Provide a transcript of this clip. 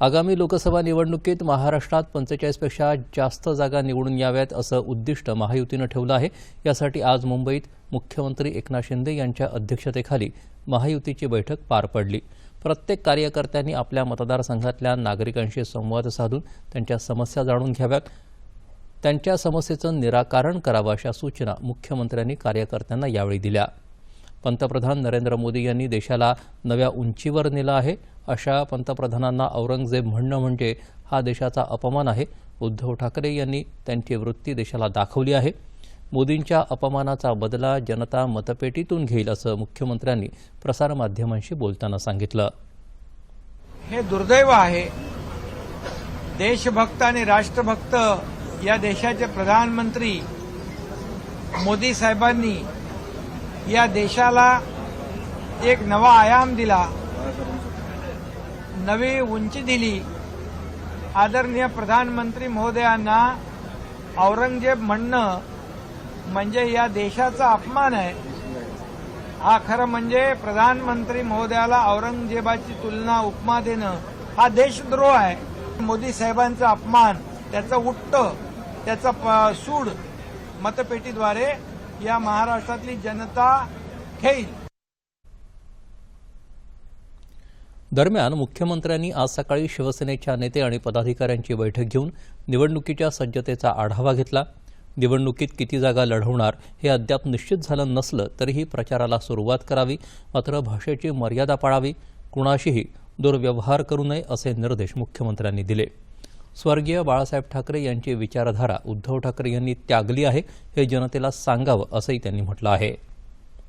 आगामी लोकसभा निवडणुकीत महाराष्ट्रात पंचेचाळीसपेक्षा जास्त जागा निवडून याव्यात असं उद्दिष्ट महायुतीनं ठेवलं आहे. यासाठी आज मुंबईत मुख्यमंत्री एकनाथ शिंदे यांच्या अध्यक्षतेखाली महायुतीची बैठक पार पडली. प्रत्येक कार्यकर्त्यांनी आपल्या मतदारसंघातल्या नागरिकांशी संवाद साधून त्यांच्या समस्या जाणून घ्याव्यात. त्यांच्या समस्येचं निराकरण करावं अशा सूचना मुख्यमंत्र्यांनी कार्यकर्त्यांना यावेळी दिल्या. पंतप्रधान नरेंद्र मोदी यांनी देशाला नव्या उंचीवर नेलं आहे. अशा पंतप्रधानांना औरंगजेब म्हणणं म्हणजे हा देशाचा अपमान आहे. उद्धव ठाकरे यांनी त्यांची वृत्ती देशाला दाखवली आहे. मोदींच्या अपमानाचा बदला जनता मतपेटीतून घेईल असं मुख्यमंत्र्यांनी प्रसारमाध्यमांशी बोलताना सांगितलं. हे दुर्दैव आहे. देशभक्त आणि राष्ट्रभक्त या देशाचे प्रधानमंत्री मोदी साहेबांनी या देशाला एक नवा आयाम दिला. नवी उंची दिली. आदरणीय प्रधानमंत्री महोदयांना औरंगजेब म्हणणं म्हणजे या देशाचा अपमान आहे. हा खरं म्हणजे प्रधानमंत्री महोदयाला औरंगजेबाची तुलना उपमा देणं हा देशद्रोह आहे. मोदी साहेबांचा अपमान त्याचं उट्ट त्याचा प- सूड मतपेटीद्वारे या महाराष्ट्रातली जनता घेईल दरम्यान मुख्यमंत्र्यांनी आज सकाळी शिवसेनेच्या नेते आणि पदाधिकाऱ्यांची बैठक घेऊन निवडणुकीच्या सज्जतेचा आढावा घेतला. निवडणुकीत किती जागा लढवणार हे अद्याप निश्चित झालं नसलं तरीही प्रचाराला सुरुवात करावी मात्र भाषेची मर्यादा पाळावी कुणाशीही दुर्व्यवहार करू नये असे निर्देश मुख्यमंत्र्यांनी दिले. स्वर्गीय बाळासाहेब ठाकरे यांची विचारधारा उद्धव ठाकरे यांनी त्यागली आहे हे जनतेला सांगावं असंही त्यांनी म्हटलं आहे.